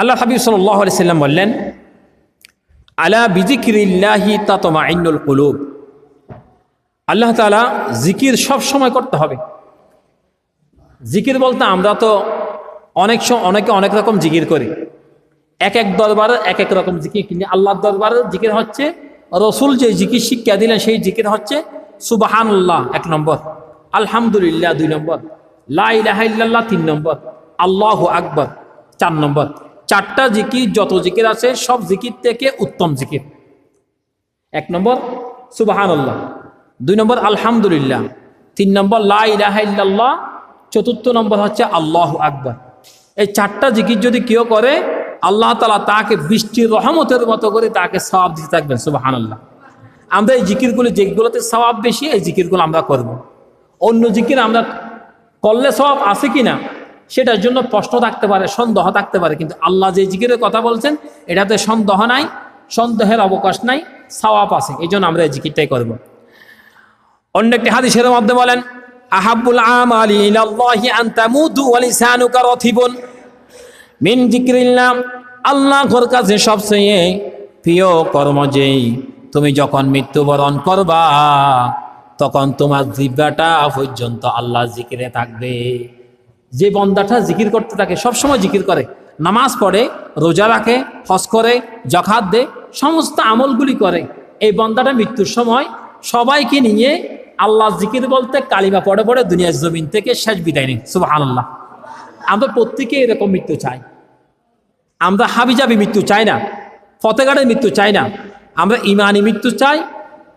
আল্লাহ হাবিব সাল্লাহ সাল্লাম বললেন, আলা বিজিক্রিল্লাহি তাতমা আইনুল কুলুব। আল্লাহ তালা জিকির সব সময় করতে হবে। জিকির বলতে আমরা তো অনেক সময় অনেকে অনেক রকম জিকির করি। এক এক দরবারে এক এক রকম জিকির কিন্তু আল্লাহর দরবারের জিকির হচ্ছে, রসুল যে জিকির শিক্ষা দিলেন সেই জিকির হচ্ছে সুবাহানুল্লাহ এক নম্বর, আলহামদুলিল্লাহ দুই নম্বর, লা ইলাহা ইল্লাল্লাহ তিন নম্বর, আল্লাহ আকবর চার নম্বর। চারটা জিকির, যত জিকির আছে, সব জিকির থেকে উত্তম জিকির। এক নম্বর, সুবাহানুল্লাহ। দুই নম্বর, আলহামদুলিল্লাহ। তিন নম্বর, লা ইলাহা চতুর্থ নম্বর হচ্ছে আল্লাহ আকবর। এই চারটা জিকির যদি কেউ করে, আল্লাহ তালা তাকে বৃষ্টির রহমতের মতো করে তাকে সবাব দিতে থাকবেন সুবাহান আল্লাহ আমরা এই জিকিরগুলি, যেগুলোতে সবাব বেশি, এই জিকিরগুলো আমরা করব। অন্য জিকির আমরা করলে সবাব আছে কি না সেটার জন্য প্রশ্ন থাকতে পারে, সন্দেহ থাকতে পারে। কিন্তু আল্লাহ যে জিকিরের কথা বলছেন, এটাতে সন্দেহ নাই, সন্দেহের অবকাশ নাই, সওয়াব আছে। এই জন্য আমরা এই জিকিরটাই করব। অন্য একটি হাদিসের মধ্যে বলেন আহাবুল রাথিবুন। মিন জিক্রিল্লাহ আল্লাহর কাছে সবচেয়ে প্রিয় কর্ম যেই, তুমি যখন মৃত্যুবরণ করবা, তখন তোমার জিব্বাটা পর্যন্ত আল্লাহ জিকিরে থাকবে। যে বন্দাটা জিকির করতে থাকে, সবসময় জিকির করে। নামাজ পড়ে, রোজা রাখে, হজ করে জখাত দে সমস্ত আমলগুলি করে। এই বন্দাটা মৃত্যুর সময় সবাইকে নিয়ে আল্লাহ জিকির বলতে কালিমা পড়ে পড়ে দুনিয়ার জমিন থেকে শেষ বিদায় নেই সুবাহ আল্লাহ আমরা প্রত্যেকে এরকম মৃত্যু চাই। আমরা হাবিজাবি মৃত্যু চাই না ফতেগাড়ের মৃত্যু চাই না। আমরা ইমানি মৃত্যু চাই।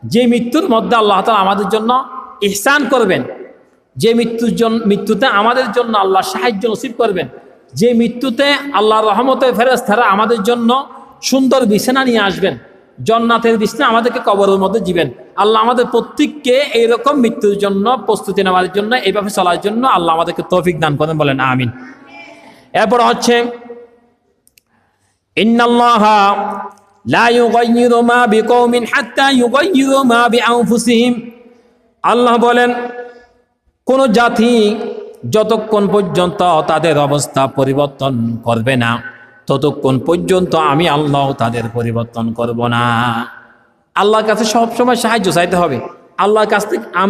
যে মৃত্যুর মধ্যে আল্লাহ তালা আমাদের জন্য ইহসান করবেন যে মৃত্যুর জন্য মৃত্যুতে আমাদের জন্য আল্লাহ সাহায্য নসিব করবেন, যে মৃত্যুতে আল্লাহর রহমতে ফেরেস তারা আমাদের জন্য সুন্দর বিছানা নিয়ে আসবেন, জন্নাতের বিছানা আমাদেরকে কবরের মধ্যে জীবেন আল্লাহ আমাদের প্রত্যেককে এইরকম মৃত্যুর জন্য, প্রস্তুতি নেওয়ার জন্য এইভাবে চলার জন্য আল্লাহ আমাদেরকে তৌফিক দান করেন, বলেন আমিন। এরপর হচ্ছে লা আল্লাহ বলেন কোন জাতি যতক্ষণ পর্যন্ত তাদের অবস্থা পরিবর্তন করবে না, ততক্ষণ পর্যন্ত আমি আল্লাহ তাদের পরিবর্তন করব না। আল্লাহর কাছে সবসময় সাহায্য চাইতে হবে। আল্লাহর কাছ থেকে আমরা